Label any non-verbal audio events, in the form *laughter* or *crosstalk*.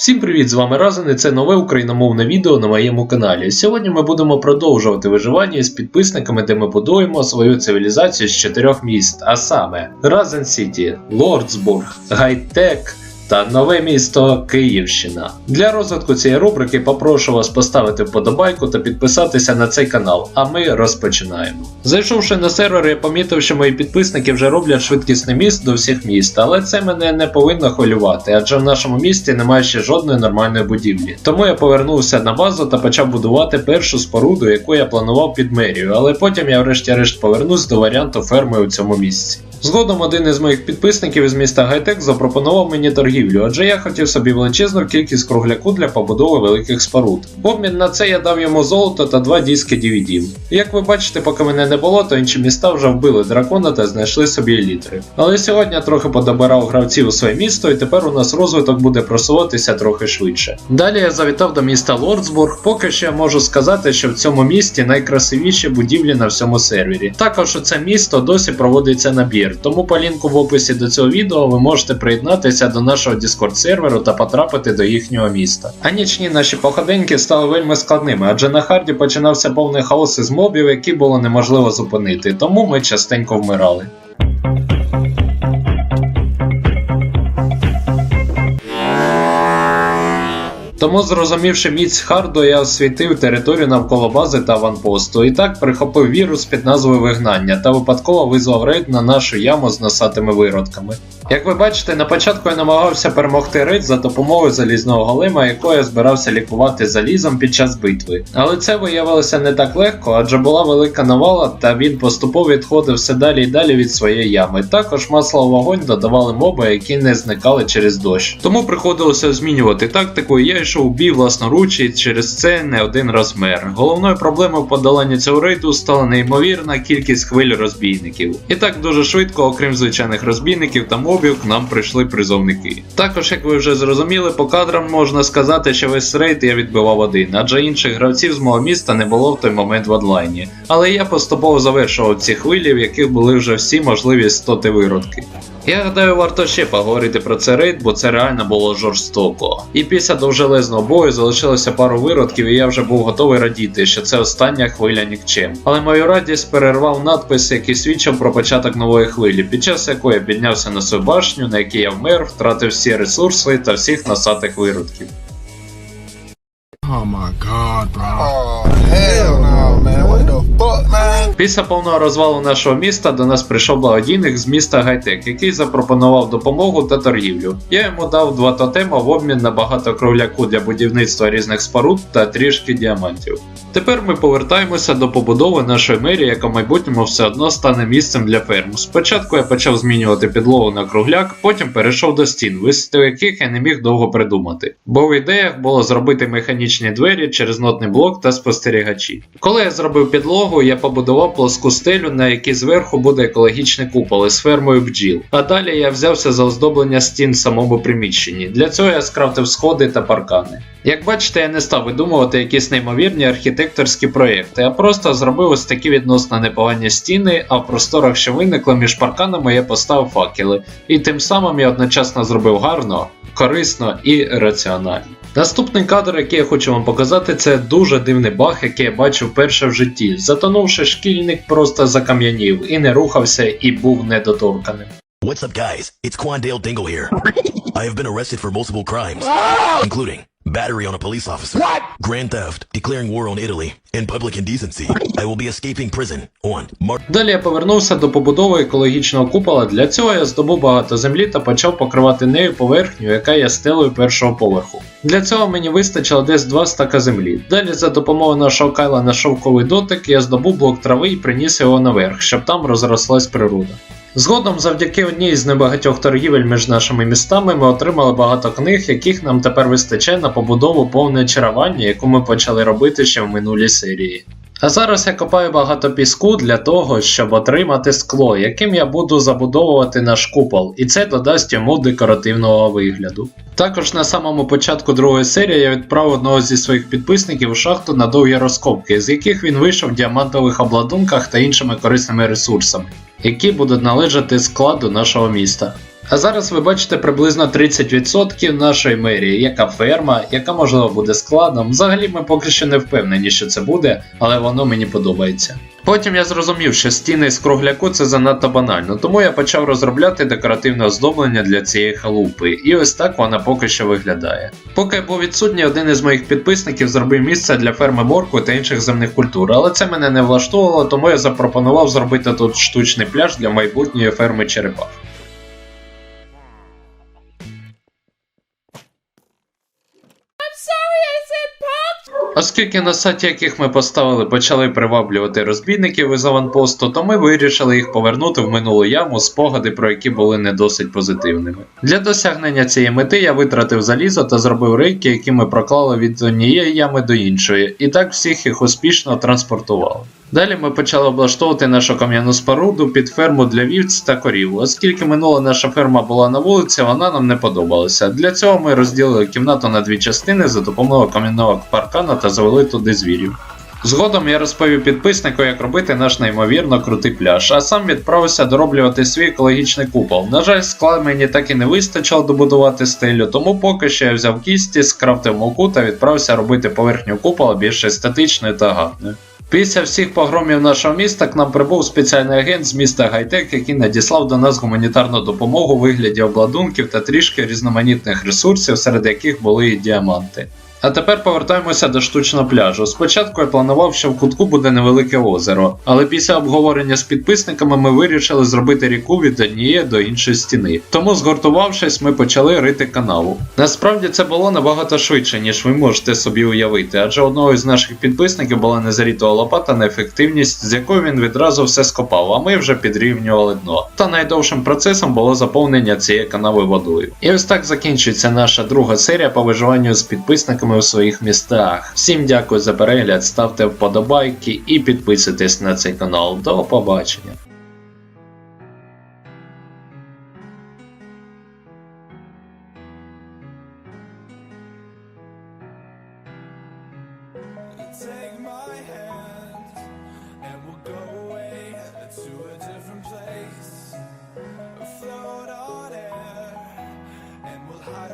Всім привіт, з вами Разен і це нове україномовне відео на моєму каналі. Сьогодні ми будемо продовжувати виживання з підписниками, де ми будуємо свою цивілізацію з чотирьох міст, а саме Разен Сіті, Лордсбург, Гайтек. Та нове місто Київщина. Для розвитку цієї рубрики попрошу вас поставити вподобайку та підписатися на цей канал, а ми розпочинаємо. Зайшовши на сервер, я помітив, що мої підписники вже роблять швидкісний міст до всіх міст, але це мене не повинно хвилювати, адже в нашому місті немає ще жодної нормальної будівлі. Тому я повернувся на базу та почав будувати першу споруду, яку я планував під мерію, але потім я врешті-решт повернусь до варіанту ферми у цьому місці. Згодом один із моїх підписників із міста Гайтек запропонував мені торгівлю, адже я хотів собі величезну кількість кругляку для побудови великих споруд. В обмін на це я дав йому золото та два диски DVD. Як ви бачите, поки мене не було, то інші міста вже вбили дракона та знайшли собі елітри. Але сьогодні я трохи подобирав гравців у своє місто, і тепер у нас розвиток буде просуватися трохи швидше. Далі я завітав до міста Лордсбург, поки я можу сказати, що в цьому місті найкрасивіші будівлі на всьому сервері. Також у це місто досі проводиться набір, тому по лінку в описі до цього відео ви можете приєднатися до нашого Discord серверу та потрапити до їхнього міста. А нічні наші походеньки стали вельми складними, адже на харді починався повний хаос із мобів, які було неможливо зупинити, тому ми частенько вмирали. Тому, зрозумівши міць Харду, я освітив територію навколо бази та аванпосту, і так прихопив вірус під назвою вигнання та випадково визвав рейд на нашу яму з носатими виродками. Як ви бачите, на початку я намагався перемогти рейд за допомогою залізного голема, якого я збирався лікувати залізом під час битви. Але це виявилося не так легко, адже була велика навала, та він поступово відходив все далі і далі від своєї ями. Також масло в вогонь додавали моби, які не зникали через дощ. Тому приходилося змінювати тактику, і я йшов у бій власноруч і через це не один раз мер. Головною проблемою в подоланні цього рейду стала неймовірна кількість хвиль розбійників. І так дуже швидко, окрім звичайних розбійників та мобів, к нам прийшли призовники. Також, як ви вже зрозуміли, по кадрам можна сказати, що весь рейд я відбивав один, адже інших гравців з мого міста не було в той момент в онлайні. Але я поступово завершував ці хвилі, в яких були вже всі можливі стоти виродки. Я гадаю, варто ще поговорити про цей рейд, бо це реально було жорстоко. І після довжелезного бою залишилося пару виродків, і я вже був готовий радіти, що це остання хвиля нікчем. Але мою радість перервав надпис, який свідчив про початок нової хвилі, під час якої я піднявся на свою башню, на якій я вмер, втратив всі ресурси та всіх насатих виродків. Oh my god, bro. Після повного розвалу нашого міста до нас прийшов благодійник з міста Гайтек, який запропонував допомогу та торгівлю. Я йому дав два тотема в обмін на багато кровляку для будівництва різних споруд та трішки діамантів. Тепер ми повертаємося до побудови нашої мерії, яка в майбутньому все одно стане місцем для ферм. Спочатку я почав змінювати підлогу на кругляк, потім перейшов до стін, висоти яких я не міг довго придумати. Бо в ідеях було зробити механічні двері через нотний блок та спостерігачі. Коли я зробив підлогу, я побудував плоску стелю, на якій зверху буде екологічний купол із фермою бджіл. А далі я взявся за оздоблення стін в самому приміщенні. Для цього я скрафтив сходи та паркани. Як бачите, я не став видумувати якісь неймовірні архітекторські проєкти, а просто зробив ось такі відносно непогані стіни, а в просторах, що виникли між парканами, я поставив факели. І тим самим я одночасно зробив гарно, корисно і раціонально. Наступний кадр, який я хочу вам показати, це дуже дивний баг, який я бачив вперше в житті. Затонувши шкільник просто закам'янів і не рухався, і був недоторканим. What's up, guys? It's Quandale Dingle here. *laughs* I have been arrested for multiple crimes, including battery on a police officer, grand theft, declaring war on Italy, and public indecency. I will be escaping prison on March. Далі я повернувся до побудови екологічного купола. Для цього я здобув багато землі та почав покривати нею поверхню, яка є стелею першого поверху. Для цього мені вистачило десь 2 стака землі. Далі за допомогою нашого кайла на шовковий дотик я здобув блок трави і приніс його наверх, щоб там розрослась природа. Згодом, завдяки одній з небагатьох торгівель між нашими містами, ми отримали багато книг, яких нам тепер вистачає на побудову повне чарування, яку ми почали робити ще в минулій серії. А зараз я копаю багато піску для того, щоб отримати скло, яким я буду забудовувати наш купол, і це додасть йому декоративного вигляду. Також на самому початку другої серії я відправив одного зі своїх підписників у шахту на довгі розкопки, з яких він вийшов в діамантових обладунках та іншими корисними ресурсами, які будуть належати складу нашого міста. А зараз ви бачите приблизно 30% нашої мерії, яка ферма, яка можливо буде складом. Взагалі ми поки що не впевнені, що це буде, але воно мені подобається. Потім я зрозумів, що стіни з кругляку це занадто банально, тому я почав розробляти декоративне оздоблення для цієї халупи, і ось так вона поки що виглядає. Поки був відсутній, один із моїх підписників зробив місце для ферми морку та інших земних культур, але це мене не влаштовувало, тому я запропонував зробити тут штучний пляж для майбутньої ферми черепах. Оскільки на сайті, яких ми поставили, почали приваблювати розбійників із аванпосту, то ми вирішили їх повернути в минулу яму, спогади про які були не досить позитивними. Для досягнення цієї мети я витратив залізо та зробив рейки, які ми проклали від однієї ями до іншої, і так всіх їх успішно транспортували. Далі ми почали облаштовувати нашу кам'яну споруду під ферму для вівць та корів. Оскільки минула наша ферма була на вулиці, вона нам не подобалася. Для цього ми розділили кімнату на дві частини за допомогою кам'яного паркана та завели туди звірів. Згодом я розповів підписнику, як робити наш неймовірно крутий пляж, а сам відправився дороблювати свій екологічний купол. На жаль, скла мені так і не вистачило добудувати стелю, тому поки що я взяв кісті, скрафтив муку та відправився робити поверхню купола більш естетичною та гарною. Після всіх погромів нашого міста к нам прибув спеціальний агент з міста Гайтек, який надіслав до нас гуманітарну допомогу у вигляді обладунків та трішки різноманітних ресурсів, серед яких були і діаманти. А тепер повертаємося до штучного пляжу. Спочатку я планував, що в кутку буде невелике озеро, але після обговорення з підписниками ми вирішили зробити ріку від однієї до іншої стіни. Тому, згуртувавшись, ми почали рити канаву. Насправді це було набагато швидше, ніж ви можете собі уявити, адже одного із наших підписників була незарітова лопата на ефективність, з якою він відразу все скопав, а ми вже підрівнювали дно. Та найдовшим процесом було заповнення цієї канави водою. І ось так закінчується наша друга серія по виживанню з підписниками проблеми у своїх містах. Всім дякую за перегляд, ставте вподобайки і підписуйтесь на цей канал. До побачення! take my